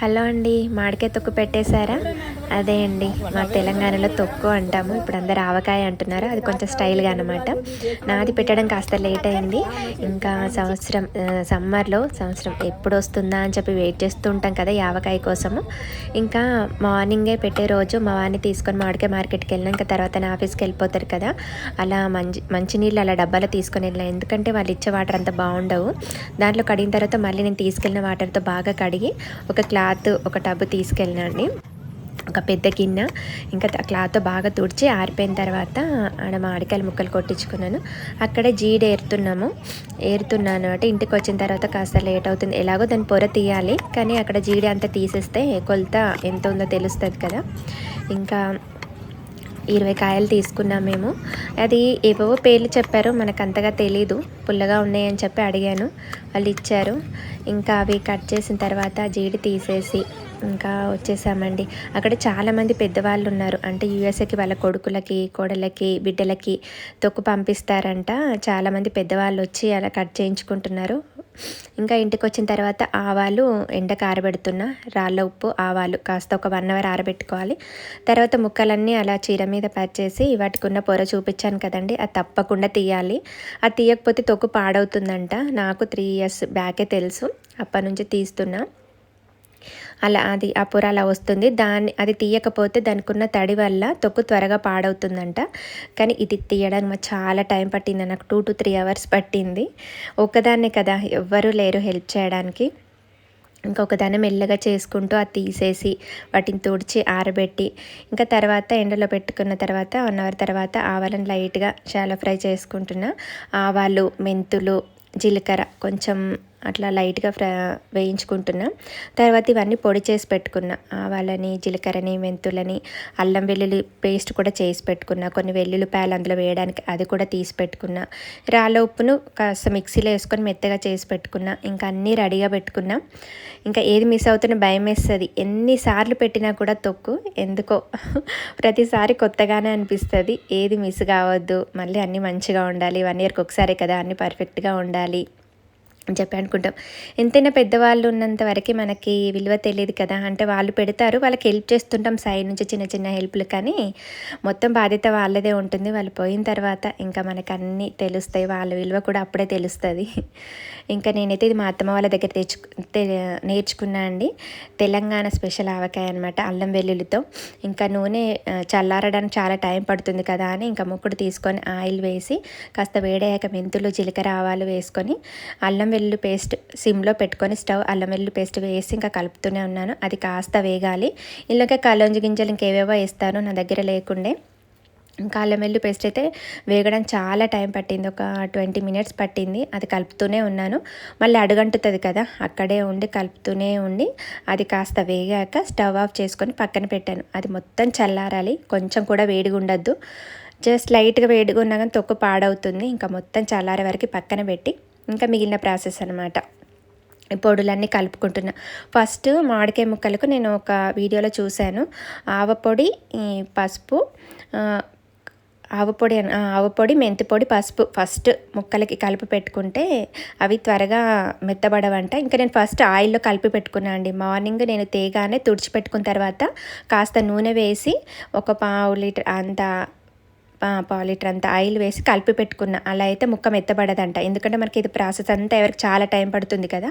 Hello అండి మాడికాయ తొక్కు పెట్టేశారా? అదే అండి. మా తెలంగాణలో తొక్కు అంటాము. ఇప్పుడు అందరు ఆవకాయ అంటున్నారు. అది కొంచెం స్టైల్గా అనమాట నాది పెట్టడం కాస్త లేట్ అయింది. ఇంకా సంవత్సరం సమ్మర్లో సంవత్సరం ఎప్పుడు వస్తుందా అని చెప్పి వెయిట్ చేస్తూ ఉంటాం కదా ఈ ఆవకాయ కోసము. ఇంకా మార్నింగే పెట్టే రోజు మా వాడిని తీసుకొని మామిడికాయ మార్కెట్కి వెళ్ళినాక ఇంకా తర్వాత నా ఆఫీస్కి వెళ్ళిపోతారు కదా. అలా మంచి మంచినీళ్ళు అలా డబ్బాలో తీసుకొని వెళ్ళాను. ఎందుకంటే వాళ్ళు ఇచ్చే వాటర్ అంత బాగుండవు. దాంట్లో కడిగిన తర్వాత మళ్ళీ నేను తీసుకెళ్ళిన వాటర్తో బాగా కడిగి ఒక క్లాత్ ఒక టబ్ తీసుకెళ్ళినండి ఒక పెద్ద గిన్నె ఇంకా క్లాత్ బాగా తుడిచి ఆరిపోయిన తర్వాత ఆడ మామిడికాయలు ముక్కలు కొట్టించుకున్నాను. అక్కడే జీడి ఏరుతున్నాము. ఏరుతున్నాను అంటే ఇంటికి వచ్చిన తర్వాత కాస్త లేట్ అవుతుంది. ఎలాగో దాని పొర తీయాలి కానీ అక్కడ జీడి అంతా తీసేస్తే కొలత ఎంత ఉందో తెలుస్తుంది కదా. ఇంకా ఇరవై కాయలు తీసుకున్నాం మేము. అది ఏవేవో పేర్లు చెప్పారు మనకు అంతగా తెలీదు. పుల్లగా ఉన్నాయని చెప్పి అడిగాను. వాళ్ళు ఇచ్చారు. ఇంకా అవి కట్ చేసిన తర్వాత జీడి తీసేసి ఇంకా వచ్చేసామండి. అక్కడ చాలామంది పెద్దవాళ్ళు ఉన్నారు. అంటే యూఎస్ఏకి వాళ్ళ కొడుకులకి కోడలకి బిడ్డలకి తొక్కు పంపిస్తారంట. చాలామంది పెద్దవాళ్ళు వచ్చి అలా కట్ చేయించుకుంటున్నారు. ఇంకా ఇంటికి వచ్చిన తర్వాత ఆవాలు ఎండకు ఆరబెడుతున్నా రాళ్ళ ఉప్పు ఆవాలు కాస్త ఒక వన్ అవర్ ఆరబెట్టుకోవాలి. తర్వాత ముక్కలన్నీ అలా చీర మీద పరిచేసి వాటికి ఉన్న పొర చూపించాను కదండి. అది తప్పకుండా తీయాలి. అది తీయకపోతే తొక్కు పాడవుతుందంట. నాకు త్రీ ఇయర్స్ బ్యాకే తెలుసు. అప్పటి నుంచి తీస్తున్నా. అలా అది అప్పుర అలా వస్తుంది. దాన్ని అది తీయకపోతే దానికి ఉన్న తడి వల్ల తొక్కు త్వరగా పాడవుతుందంట. కానీ ఇది తీయడానికి చాలా టైం పట్టింది. నాకు టూ టు త్రీ అవర్స్ పట్టింది. ఒక్కదాన్నే కదా. ఎవ్వరూ లేరు హెల్ప్ చేయడానికి. ఇంకొక దాన్ని మెల్లగా చేసుకుంటూ అది తీసేసి వాటిని తుడిచి ఆరబెట్టి ఇంకా తర్వాత ఎండలో పెట్టుకున్న తర్వాత వన్ అవర్ తర్వాత ఆవాలను లైట్గా చాలా ఫ్రై చేసుకుంటున్నా. ఆవాలు మెంతులు జీలకర్ర కొంచెం అట్లా లైట్గా ఫ్రై వేయించుకుంటున్నా. తర్వాత ఇవన్నీ పొడి చేసి పెట్టుకున్నా. ఆవాలని జీలకర్రని మెంతులని అల్లం వెల్లుల్లి పేస్ట్ కూడా చేసి పెట్టుకున్నా. కొన్ని వెల్లుల్లిపాయలు అందులో వేయడానికి అది కూడా తీసి పెట్టుకున్నా. రాళ్ళ ఉప్పును కాస్త మిక్సీలో వేసుకొని మెత్తగా చేసి పెట్టుకున్నా. ఇంకా అన్నీ రెడీగా పెట్టుకున్నా. ఇంకా ఏది మిస్ అవుతున్న భయం వేస్తుంది. ఎన్నిసార్లు పెట్టినా కూడా తొక్కు. ఎందుకో ప్రతిసారి కొత్తగానే అనిపిస్తుంది. ఏది మిస్ కావద్దు. మళ్ళీ అన్నీ మంచిగా ఉండాలి. వన్ ఇయర్కి ఒకసారి కదా అన్నీ పర్ఫెక్ట్గా ఉండాలి. అని చెప్పి అనుకుంటాం. ఎంతైనా పెద్దవాళ్ళు ఉన్నంత వరకు మనకి విలువ తెలియదు కదా. అంటే వాళ్ళు పెడతారు వాళ్ళకి హెల్ప్ చేస్తుంటాం సైడ్ నుంచి చిన్న చిన్న హెల్ప్లు. కానీ మొత్తం బాధ్యత వాళ్ళదే ఉంటుంది. వాళ్ళు పోయిన తర్వాత ఇంకా మనకు అన్నీ తెలుస్తాయి. వాళ్ళ విలువ కూడా అప్పుడే తెలుస్తుంది. ఇంకా నేనైతే ఇది మా అత్తమ్మ వాళ్ళ దగ్గర తెచ్చు తె- నేర్చుకున్నా అండి. తెలంగాణ స్పెషల్ ఆవకాయ అనమాట అల్లం వెల్లుల్లితో. ఇంకా నూనె చల్లారడానికి చాలా టైం పడుతుంది కదా అని ఇంకా ముక్కుడు తీసుకొని ఆయిల్ వేసి కాస్త వేడయ్యాక మెంతులు జీలకర్ర ఆవాలు వేసుకొని అల్లం వెల్లుల్లి పేస్ట్ సిమ్లో పెట్టుకొని స్టవ్ అల్లం వెల్లుల్లి పేస్ట్ వేసి ఇంకా కలుపుతూనే ఉన్నాను. అది కాస్త వేగాలి. ఇలాగే కలోంజి గింజలు ఇంకేవేవో వేస్తాను నా దగ్గర లేకుండే. ఇంకా అల్లం వెల్లుల్లి పేస్ట్ అయితే వేగడం చాలా టైం పట్టింది. ఒక ట్వంటీ మినిట్స్ పట్టింది. అది కలుపుతూనే ఉన్నాను. మళ్ళీ అడుగంటుతుంది కదా అక్కడే ఉండి కలుపుతూనే ఉండి అది కాస్త వేగాక స్టవ్ ఆఫ్ చేసుకొని పక్కన పెట్టాను. అది మొత్తం చల్లారాలి. కొంచెం కూడా వేడిగా ఉండద్దు జస్ట్ లైట్గా వేడిగా ఉన్నా కానీ తొక్కు పాడవుతుంది. ఇంకా మొత్తం చల్లారే వరకు పక్కన పెట్టి ఇంకా మిగిలిన ప్రాసెస్ అనమాట ఈ పొడులన్నీ కలుపుకుంటున్నా. ఫస్ట్ మామిడికాయ ముక్కలకు నేను ఒక వీడియోలో చూశాను. ఆవపొడి పసుపు ఆవపొడి ఆవపొడి మెంతి పొడి పసుపు ఫస్ట్ ముక్కలకి కలిపి పెట్టుకుంటే అవి త్వరగా మెత్తబడవంట. ఇంకా నేను ఫస్ట్ ఆయిల్లో కలిపి పెట్టుకున్నా అండి. మార్నింగ్ నేను తేగానే తుడిచిపెట్టుకున్న తర్వాత కాస్త నూనె వేసి ఒక పావు లీటర్ అంత పాలిటర్ అంతా అంత ఆయిల్ వేసి కలిపి పెట్టుకున్న అలా అయితే ముక్క మెత్తబడదంట ఎందుకంటే మనకి ఇది ప్రాసెస్ అంతా ఎవరికి చాలా టైం పడుతుంది కదా.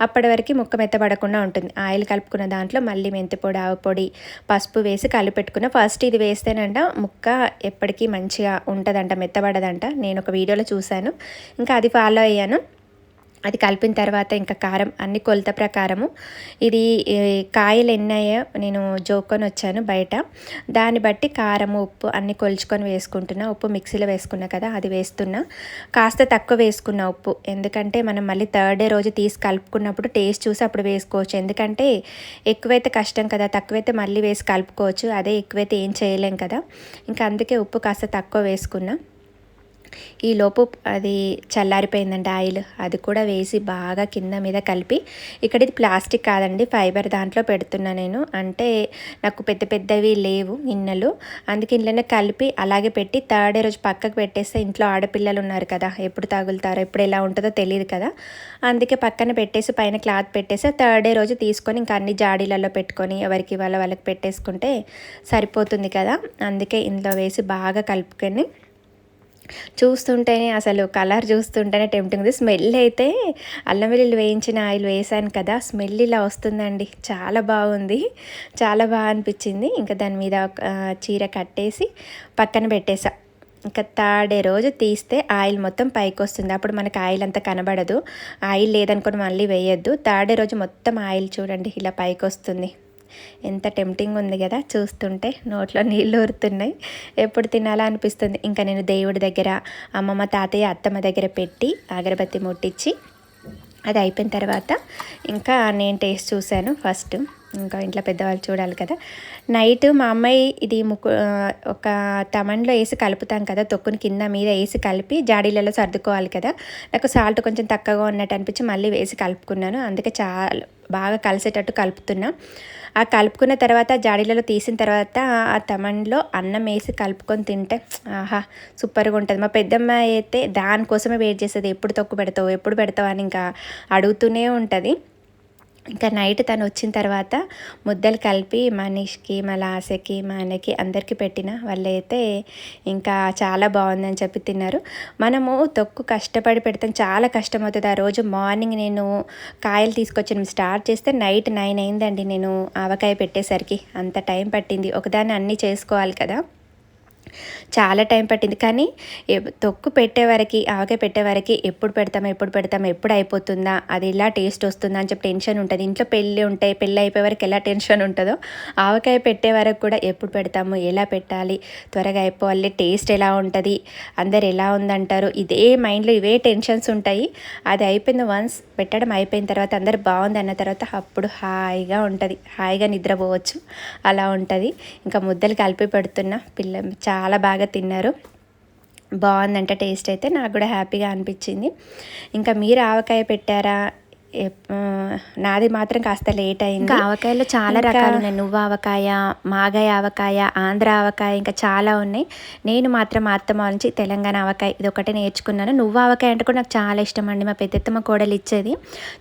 అప్పటి వరకు ముక్క మెత్తబడకుండా ఉంటుంది. ఆయిల్ కలుపుకున్న దాంట్లో మళ్ళీ మెంతి పొడి ఆవు పొడి పసుపు వేసి కలిపి పెట్టుకున్న. ఫస్ట్ ఇది వేస్తేనంట ముక్క ఎప్పటికీ మంచిగా ఉంటుందంట మెత్తబడదంట. నేను ఒక వీడియోలో చూశాను. ఇంకా అది ఫాలో అయ్యాను. అది కలిపిన తర్వాత ఇంకా కారం అన్ని కొలత ప్రకారము. ఇది కాయలు ఎన్నాయో నేను జోక్కొని వచ్చాను బయట. దాన్ని బట్టి కారం ఉప్పు అన్ని కొలుచుకొని వేసుకుంటున్నా. ఉప్పు మిక్సీలో వేసుకున్నా కదా అది వేస్తున్నా. కాస్త తక్కువ వేసుకున్నా ఉప్పు. ఎందుకంటే మనం మళ్ళీ థర్డ్ డే రోజు తీసి కలుపుకున్నప్పుడు టేస్ట్ చూసి అప్పుడు వేసుకోవచ్చు. ఎందుకంటే ఎక్కువైతే కష్టం కదా తక్కువైతే మళ్ళీ వేసి కలుపుకోవచ్చు. అదే ఎక్కువైతే ఏం చేయలేం కదా. ఇంకా అందుకే ఉప్పు కాస్త తక్కువ వేసుకున్నా. ఈలోపు అది చల్లారిపోయిందండి ఆయిల్. అది కూడా వేసి బాగా కింద మీద కలిపి ఇక్కడ ఇది ప్లాస్టిక్ కాదండి ఫైబర్ దాంట్లో పెడుతున్నా నేను. అంటే నాకు పెద్ద పెద్దవి లేవు గిన్నెలు. అందుకే ఇంట్లోనే కలిపి అలాగే పెట్టి థర్డ్ రోజు పక్కకు పెట్టేస్తే ఇంట్లో ఆడపిల్లలు ఉన్నారు కదా ఎప్పుడు తగులుతారో ఎప్పుడు ఎలా ఉంటుందో తెలియదు కదా. అందుకే పక్కన పెట్టేసి పైన క్లాత్ పెట్టేసి థర్డ్ డే రోజు తీసుకొని ఇంకా అన్ని జాడీలలో పెట్టుకొని ఎవరికి వాళ్ళ వాళ్ళకి పెట్టేసుకుంటే సరిపోతుంది కదా. అందుకే ఇందులో వేసి బాగా కలుపుకొని చూస్తుంటేనే అసలు కలర్ చూస్తుంటేనే టెంప్టింగ్ ఉంది. స్మెల్ అయితే అల్లం వెల్లుల్లి వేయించిన ఆయిల్ వేసాను కదా స్మెల్ ఇలా వస్తుందండి. చాలా బాగుంది. చాలా బాగా అనిపించింది. ఇంకా దాని మీద చీర కట్టేసి పక్కన పెట్టేసా. ఇంకా థర్డ్ రోజు తీస్తే ఆయిల్ మొత్తం పైకి వస్తుంది. అప్పుడు మనకి ఆయిల్ అంతా కనబడదు. ఆయిల్ లేదనుకొని మళ్ళీ వేయద్దు. థర్డ్ రోజు మొత్తం ఆయిల్ చూడండి ఇలా పైకి వస్తుంది. ఎంత టెంప్టింగ్ ఉంది కదా చూస్తుంటే నోట్లో నీళ్ళు ఊరుతున్నాయి. ఎప్పుడు తినాలా అనిపిస్తుంది. ఇంకా నేను దేవుడి దగ్గర అమ్మమ్మ తాతయ్య అత్తమ్మ దగ్గర పెట్టి అగరబత్తి ముట్టించి అది అయిపోయిన తర్వాత ఇంకా నేను టేస్ట్ చూశాను ఫస్ట్. ఇంకా ఇంట్లో పెద్దవాళ్ళు చూడాలి కదా. నైట్ మా అమ్మాయి ఇది ముక్కు ఒక తమన్లో వేసి కలుపుతాం కదా తొక్కుని కింద మీద వేసి కలిపి జాడీలలో సర్దుకోవాలి కదా. నాకు సాల్ట్ కొంచెం తక్కువగా ఉన్నట్టు అనిపించి మళ్ళీ వేసి కలుపుకున్నాను. అందుకే చాలా బాగా కలిసేటట్టు కలుపుతున్నా. ఆ కలుపుకున్న తర్వాత జాడీలలో తీసిన తర్వాత ఆ తమన్లో అన్నం వేసి కలుపుకొని తింటే ఆహా సూపర్గా ఉంటుంది. మా పెద్దమ్మ అయితే దానికోసమే వెయిట్ చేస్తుంది ఎప్పుడు తొక్కు పెడతావు ఎప్పుడు పెడతావు అని ఇంకా అడుగుతూనే ఉంటుంది. ఇంకా నైట్ తను వచ్చిన తర్వాత ముద్దలు కలిపి మనీష్కి మా లాసకి మా అన్నకి అందరికీ పెట్టిన. వాళ్ళైతే ఇంకా చాలా బాగుందని చెప్పి తిన్నారు. మనము తొక్కు కష్టపడి పెడతాం. చాలా కష్టం అవుతుంది ఆ రోజు మార్నింగ్ నేను కాయలు తీసుకొచ్చి స్టార్ట్ చేస్తే నైట్ నైన్ అయిందండి. నేను ఆవకాయ పెట్టేసరికి అంత టైం పట్టింది. ఒకదాన్ని అన్నీ చేసుకోవాలి కదా. చాలా టైం పట్టింది. కానీ తొక్కు పెట్టేవరకి ఆవకాయ పెట్టేవరకి ఎప్పుడు పెడతామా ఎప్పుడు పెడతామా ఎప్పుడు అయిపోతుందా అది ఎలా టేస్ట్ వస్తుందా అని చెప్పి టెన్షన్ ఉంటుంది. ఇంట్లో పెళ్ళి ఉంటాయి పెళ్ళి అయిపోయే వరకు ఎలా టెన్షన్ ఉంటుందో ఆవకాయ పెట్టే వరకు కూడా ఎప్పుడు పెడతాము ఎలా పెట్టాలి త్వరగా అయిపోవాలి టేస్ట్ ఎలా ఉంటుంది అందరు ఎలా ఉందంటారు ఇదే మైండ్లో ఇవే టెన్షన్స్ ఉంటాయి. అది అయిపోయింది వన్స్ పెట్టడం అయిపోయిన తర్వాత అందరు బాగుంది అన్న తర్వాత అప్పుడు హాయిగా ఉంటుంది. హాయిగా నిద్రపోవచ్చు. అలా ఉంటుంది. ఇంకా ముద్దలు కలిపి పెడుతున్న పిల్ల చాలా చాలా బాగా తిన్నారు. బాగుందంట టేస్ట్ అయితే. నాకు కూడా హ్యాపీగా అనిపించింది. ఇంకా మీరు ఆవకాయ పెట్టారా? నాది మాత్రం కాస్త లేట్ అయింది. ఇంకా ఆవకాయలో చాలా రకాలు ఉన్నాయి. నువ్వు ఆవకాయ మాగాయ ఆవకాయ ఆంధ్ర ఆవకాయ ఇంకా చాలా ఉన్నాయి. నేను మాత్రం మా అత్తమ్మ నుంచి తెలంగాణ ఆవకాయ ఇది ఒకటే నేర్చుకున్నాను. నువ్వు ఆవకాయ అంటే కూడా నాకు చాలా ఇష్టం అండి. మా పెద్దత్తమ్మ కోడలు ఇచ్చేది.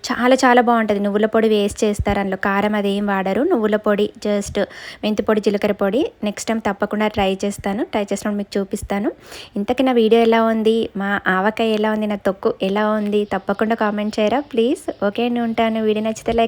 చాలా చాలా బాగుంటుంది. నువ్వుల పొడి వేస్ట్ చేస్తారు అందులో. కారం అది ఏం వాడరు. నువ్వుల పొడి జస్ట్ మెంతి పొడి జీలకర్ర పొడి. నెక్స్ట్ టైం తప్పకుండా ట్రై చేస్తాను. ట్రై చేసినప్పుడు మీకు చూపిస్తాను. ఇంతకీ నా వీడియో ఎలా ఉంది? మా ఆవకాయ ఎలా ఉంది? నా తొక్కు ఎలా ఉంది? తప్పకుండా కామెంట్ చేయరా ప్లీజ్ ఓకే అండి ఉంటాను. వీడియో నచ్చితే లైక్